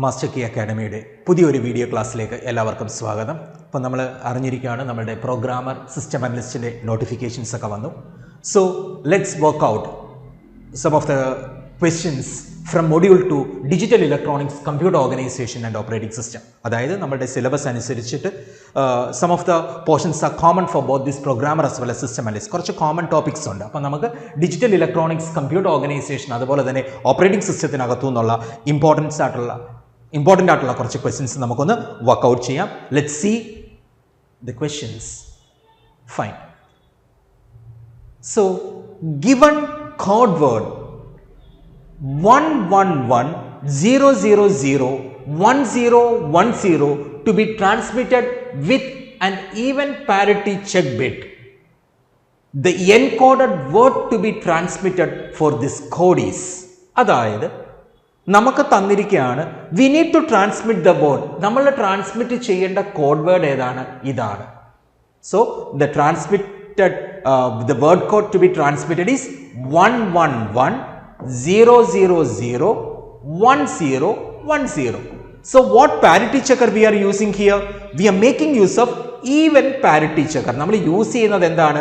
Master key അക്കാഡമിയുടെ പുതിയൊരു video ക്ലാസ്സിലേക്ക് എല്ലാവർക്കും സ്വാഗതം. അപ്പോൾ നമ്മൾ അറിഞ്ഞിരിക്കുകയാണ് നമ്മുടെ പ്രോഗ്രാമർ സിസ്റ്റം അനലിസ്റ്റിന്റെ നോട്ടിഫിക്കേഷൻസ് ഒക്കെ വന്നു. So let's work out some of the questions from module two digital electronics computer organisation and operating system അതായത് നമ്മുടെ സിലബസ് അനുസരിച്ചിട്ട് some of the portions are common for both this programmer as well as system analyst കുറച്ച് common topics ഉണ്ട്. അപ്പോൾ നമുക്ക് digital electronics computer organisation അതുപോലെ തന്നെ operating സിസ്റ്റത്തിനകത്തു നിന്നുള്ള ഇമ്പോർട്ടൻസ് ആയിട്ടുള്ള ഇമ്പോർട്ടൻ്റ് ആയിട്ടുള്ള കുറച്ച് ക്വസ്റ്റ്യൻസ് നമുക്കൊന്ന് വർക്കൗട്ട് ചെയ്യാം let see the questions fine So, given code word 111-000-1010 to be transmitted with an even parity check bit, the encoded word to be transmitted for this code is അതായത് നമുക്ക് തന്നിരിക്കുകയാണ് we need to transmit the word നമ്മൾ transmit ചെയ്യേണ്ട code word ഏതാണ്? ഇതാണ്. So the transmitted the word code to be transmitted is one one one zero zero zero one zero one zero so what parity checker we are using here we are making use of even parity checker നമ്മൾ use ചെയ്യുന്നത് എന്താണ്?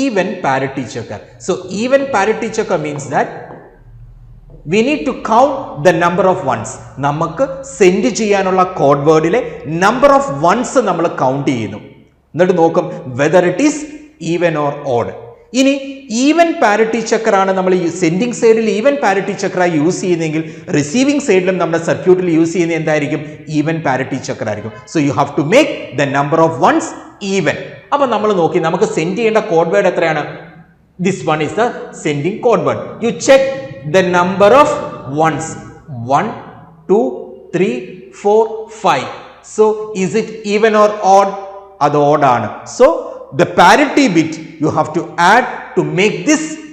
Even parity checker so even parity checker means that we need to count the number of ones നമുക്ക് send ചെയ്യാനുള്ള code വേർഡിലെ number of ones നമ്മൾ count ചെയ്യുന്നു. എന്നിട്ട് നോക്കും whether it is even or odd ഇനി ഈവൻ പാരിറ്റി ചക്രാണ് നമ്മൾ സെൻഡിങ് സൈഡിൽ ഈവൻ പാരിറ്റി ചക്രായി യൂസ് ചെയ്യുന്നതെങ്കിൽ റിസീവിങ് സൈഡിലും നമ്മുടെ സർക്യൂട്ടിൽ യൂസ് ചെയ്യുന്നത് എന്തായിരിക്കും? ഈവൻ പാരിറ്റി ചക്ര ആയിരിക്കും. So you have to make the number of ones even അപ്പൊ നമ്മൾ നോക്കി നമുക്ക് സെൻഡ് ചെയ്യേണ്ട കോഡ് വേർഡ് എത്രയാണ്? This one is the sending code word you check the number of ones one two three four five so is it even or odd അത് odd ആണ് so the parity bit you have to add to make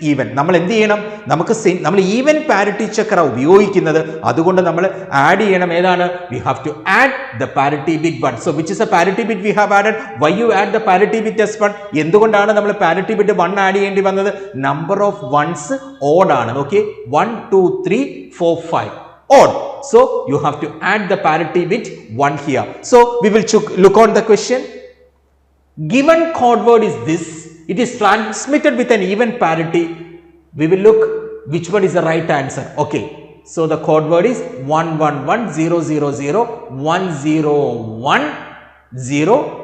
even. നമ്മൾ എന്ത് ചെയ്യണം? നമുക്ക് നമ്മൾ even parity ചക്ര ഉപയോഗിക്കുന്നത് അതുകൊണ്ട് നമ്മൾ ആഡ് ചെയ്യണം. ഏതാണ്? We have to add the parity bit one so which is a parity bit we have added why you add the parity bit as one എന്തുകൊണ്ടാണ് നമ്മൾ പാരിറ്റി ബിറ്റ് വൺ ആഡ് ചെയ്യേണ്ടി വന്നത്? Number of ones odd ആണ്. Okay one two three four five odd so you have to add the parity bit 1 here. So we will look on the question. Given code word is this. It is transmitted with an even parity. We will look which one is the right answer. Okay. So the code word is 1110001010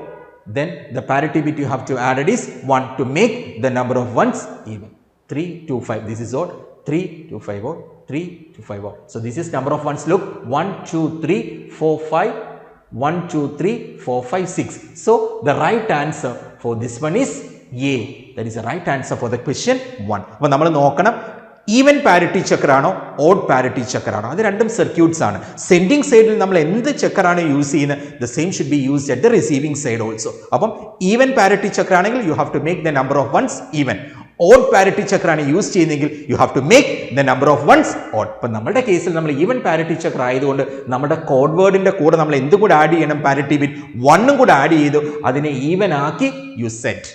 then the parity bit you have to add it is 1 to make the number of ones even. 3 2 5 this is odd. 3 2 5 odd. 3 2 5 odd. So this is number of ones. Look. 1 2 3 4 5 1 2 3 4 5 6 so the right answer for this one is that is the right answer for the question 1 അപ്പോൾ നമ്മൾ നോക്കണം even parity ചക്രാണോ odd parity ചക്രാണോ അത് രണ്ടും circuits ആണ്. Sending സൈഡിൽ നമ്മൾ എന്ത് ചക്രാണ് യൂസ് ചെയ്യുന്നത്? The same should be used at the receiving side also അപ്പം even parity ചക്രാണെങ്കിൽ you have to make the number of ones even odd parity ചക്രാണ് use ചെയ്യുന്നതെങ്കിൽ you have to make the number of ones odd ഇപ്പം നമ്മുടെ കേസിൽ നമ്മൾ even parity ചക്ര ആയതുകൊണ്ട് നമ്മുടെ code വേർഡിന്റെ കൂടെ നമ്മൾ എന്തും കൂടെ ആഡ് ചെയ്യണം പാരിറ്റി ബിറ്റ് വണ്ണും കൂടെ ആഡ് ചെയ്തു അതിനെ ഈവൻ ആക്കി you set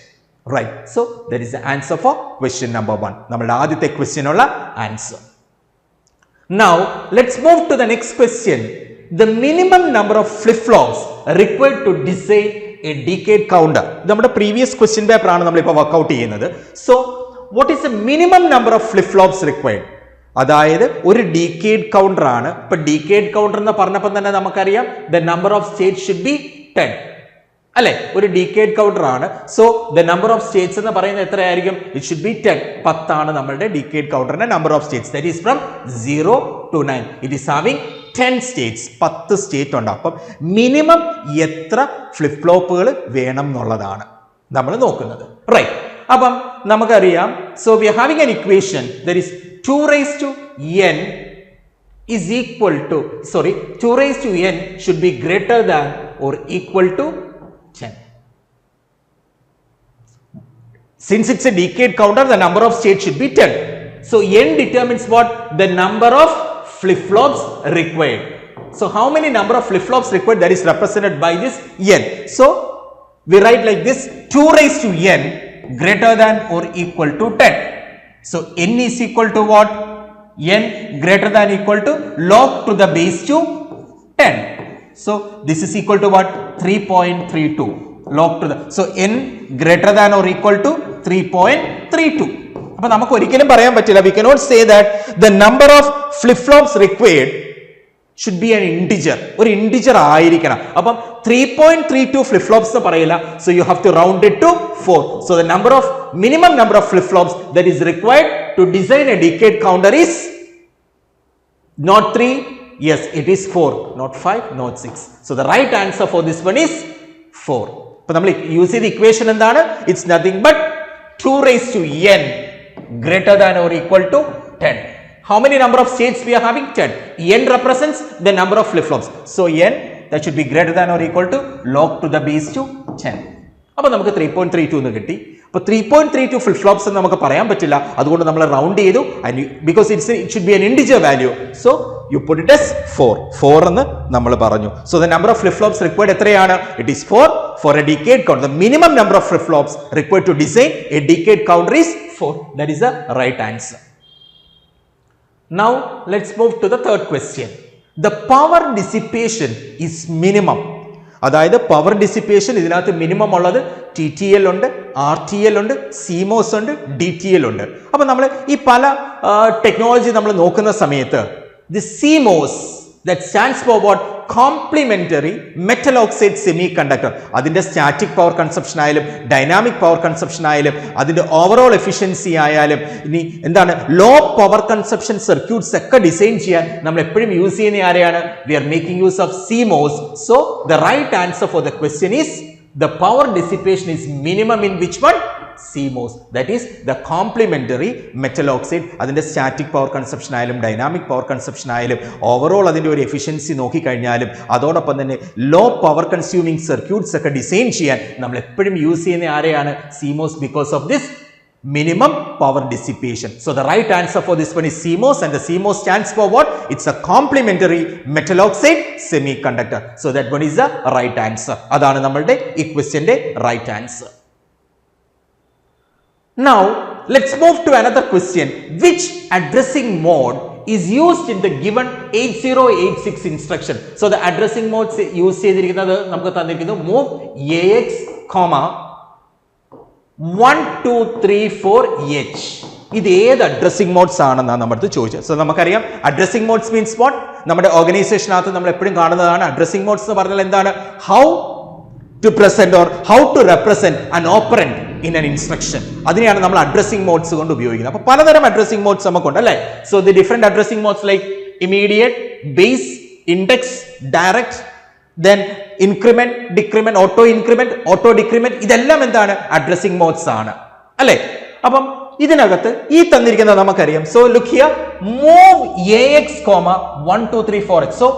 right so there is answer for question number one നമ്മളുടെ ആദ്യത്തെ ക്വസ്റ്റ്യനുള്ള answer now let's move to the next question the minimum number of flip-flops required to design a decade counter നമ്മുടെ previous question paper ആണ് work out ചെയ്യുന്നത്. So what is a minimum number of flip flops required അതായത് ഒരു decade counter ആണ്. ഇപ്പൊ decade counter എന്ന് പറഞ്ഞപ്പോൾ തന്നെ നമുക്കറിയാം the number of state should be ten അല്ലെ? ഒരു ഡിക്കേഡ് കൗണ്ടർ ആണ്. So the number of states എന്ന് പറയുന്നത് എത്രയായിരിക്കും? ഇറ്റ് ഷുഡ് ബി ടെൻ പത്താണ് നമ്മളുടെ decade കൗണ്ടറിന്റെ number of states that is from zero to nine it is having ten states പത്ത് state ഉണ്ട്. അപ്പം മിനിമം എത്ര ഫ്ലിപ്പ് ഫ്ലോപ്പുകൾ വേണം എന്നുള്ളതാണ് നമ്മൾ നോക്കുന്നത്. റൈറ്റ് അപ്പം നമുക്കറിയാം. So we having an equation there is two raise to N is equal to sorry 2 raised to n should be greater than or equal to since it's a decade counter the number of states should be 10 so n determines what the number of flip flops required so how many number of flip flops required that is represented by this n so we write like this 2 raised to n greater than or equal to 10 so n is equal to what n greater than equal to log to the base 2 10. So this is equal to what? 3.32 log to the. So n greater than or equal to 3.32. അപ്പൊ നമുക്ക് ഒരിക്കലും പറയാൻ പറ്റില്ല. We cannot say that the number of flip flops required should be an integer. ഒരു integer ആയിരിക്കണം. അപ്പം three point three two flip flops എന്ന് പറയില്ല. So you have to round it to four so the number of minimum number of flip flops that is required to design a decade counter is not 3 yes it is 4 not 5 not 6 so the right answer for this one is 4 അപ്പൊ നമ്മൾ use ചെയ്ത equation എന്താണ്? It's nothing but 2 raised to n greater than or equal to 10 how many number of states we are having? 10 n represents the number of flip flops so n that should be greater than or equal to log to the base to 10 അപ്പോൾ നമുക്ക് three point three to എന്ന് കിട്ടി. അപ്പോൾ three point three two flip flops എന്ന് നമുക്ക് പറയാൻ പറ്റില്ല. അതുകൊണ്ട് നമ്മൾ റൗണ്ട് ചെയ്തു. And because it's it should be an integer value so you put it as four four എന്ന് നമ്മൾ പറഞ്ഞു. So the number of flip flops required എത്രയാണ്? It is four a decade count the minimum number of flip flops required to design a decade counter is four that is a right answer Now let's move to the third question. The power dissipation is minimum. അതായത് power dissipation ഇതിനകത്ത് minimum ഉള്ളത് T T L ഉണ്ട് R T L ഉണ്ട് CMOS ഉണ്ട് D T L ഉണ്ട് അപ്പൊ നമ്മൾ ഈ പല that stands for what complementary metal oxide semiconductor അതിന്റെ സ്റ്റാറ്റിക് പവർ കൺസപ്ഷൻ ആയാലും ഡൈനാമിക് പവർ കൺസപ്ഷൻ ആയാലും അതിന്റെ ഓവറോൾ എഫിഷ്യൻസി ആയാലും ഇനി എന്താണ്? ലോ പവർ കൺസപ്ഷൻ സർക്യൂട്ട്സ് ഒക്കെ ഡിസൈൻ ചെയ്യാൻ നമ്മൾ എപ്പോഴും യൂസ് ചെയ്യുന്ന ആരെയാണ്? We are making use of CMOS so the right answer for the question is the power dissipation is minimum in which one? CMOS that is the complementary metal oxide അതിന്റെ static power consumption ആയാലും dynamic power consumption ആയാലും overall അതിന്റെ ഒരു efficiency നോക്കിക്കഴിഞ്ഞാലും അതോടൊപ്പം തന്നെ low power consuming circuits ഒക്കെ design ചെയ്യാൻ നമ്മൾ എപ്പോഴും യൂസ് ചെയ്യുന്ന ആരെയാണ് CMOS because of this minimum power dissipation. So the right answer for this one is CMOS and the CMOS stands for what? It's a complementary metal oxide semiconductor. So that one is the right answer. അതാണ് നമ്മളുടെ ഈ ക്വസ്റ്റ്യന്റെ right answer Now let's move to another question. Which addressing mode is used in the given 8086 instruction? So the addressing modes use ചെയ്തിരിക്കുന്നത് നമുക്ക് തന്നിരിക്കുന്നു move AX, comma one two three four H ഇത് ഏത് addressing modes ആണെന്നാണ് നമ്മുടെ അടുത്ത് ചോദിച്ചത്. So നമുക്കറിയാം അഡ്രസ്സിംഗ് മോഡ്സ് മീൻസ് വാട്ട് നമ്മുടെ ഓർഗനൈസേഷനകത്ത് നമ്മൾ എപ്പോഴും കാണുന്നതാണ് അഡ്രസ്സിംഗ് മോഡ്സ് എന്ന് പറഞ്ഞാൽ എന്താണ്? How to present or how to represent an operand in an instruction അതിനെയാണ് നമ്മൾ അഡ്രസ്സിംഗ് മോഡ്സ് കൊണ്ട് ഉപയോഗിക്കുന്നത്. അപ്പൊ പലതരം അഡ്രസ്സിംഗ് മോഡ്സ് നമുക്കുണ്ട് അല്ലേ? So the different addressing modes like immediate base index direct then increment decrement auto increment auto decrement ഇതെല്ലാം എന്താണ്? അഡ്രസ്സിംഗ് മോഡ്സ് ആണ്. അല്ലെ? അപ്പം ഇതിനകത്ത് ഈ തന്നിരിക്കുന്നത് നമുക്കറിയാം. So look here move A X comma one two three four X so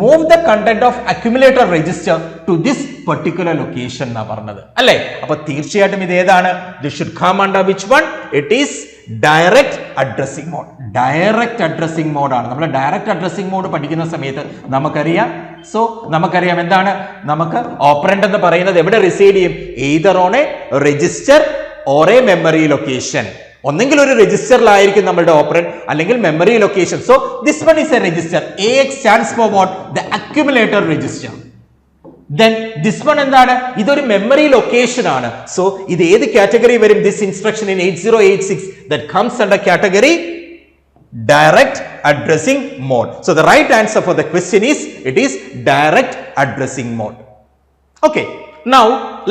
move the content of accumulator register to this particular location എന്നാ പറഞ്ഞത്. അല്ലെ? അപ്പൊ തീർച്ചയായിട്ടും ഇത് ഏതാണ്? The should come under which one it is direct addressing mode direct addressing മോഡാണ് നമ്മൾ direct addressing mode പഠിക്കുന്ന സമയത്ത് നമുക്കറിയാം. സോ നമുക്കറിയാം എന്താണ്? നമുക്ക് ഓപ്പറന്റ് എന്ന് പറയുന്നത് എവിടെ റിസീഡ് ചെയ്യും? Either on a register or a memory location ഒന്നെങ്കിൽ ഒരു രജിസ്റ്ററിലായിരിക്കും നമ്മുടെ ഓപ്പറന്റ് അല്ലെങ്കിൽ memory location so this one is a register A X stands for what the accumulator register then this one എന്താണ്? ഇതൊരു മെമ്മറി ലൊക്കേഷൻ ആണ്. So ഇത് ഏത് കാറ്റഗറി വരും? This instruction in eight zero eight six that comes under category direct addressing mode so the right answer for the question is it is direct addressing mode Okay, now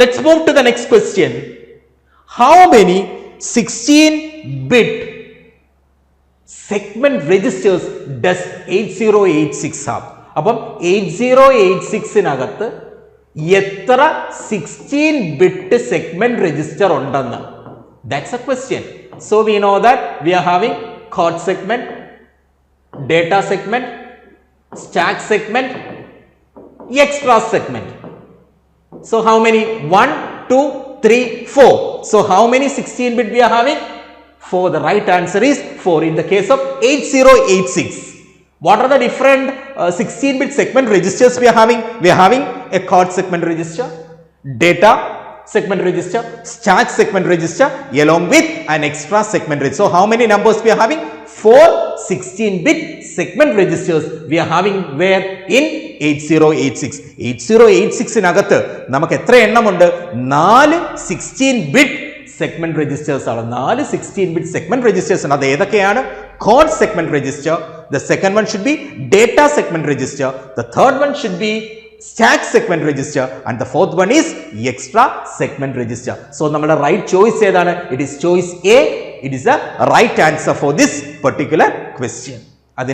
let's move to the next question how many 16 bit segment registers does 8086 have? അപ്പം eight zero eight സിക്സിനകത്ത് എത്ര sixteen bit segment register ഉണ്ടെന്ന് that's a question so we know that we are having chord segment, data segment, stack segment, extra segment. So how many? 1, 2, 3, 4. So how many 16 bit we are having? 4. The right answer is 4 in the case of 8086. What are the different uh, 16 bit segment registers we are having? We are having a chord segment register, data, segment register, stack segment register along with an extra segment register. So how many numbers we are having? Four 16-bit segment registers we are having where in 8086. 8086-നകത്ത് നമുക്ക് എത്ര എണ്ണമുണ്ട് നാല് sixteen bit segment registers ആണ് നാല് sixteen bit segment registers ആണ് അത് ഏതൊക്കെയാണ് code segment register the second one should be data segment register the one should be stack segment register and the fourth one is extra segment register so നമ്മുടെ right choice ഏതാണ്? It is choice A it is a right answer for this particular question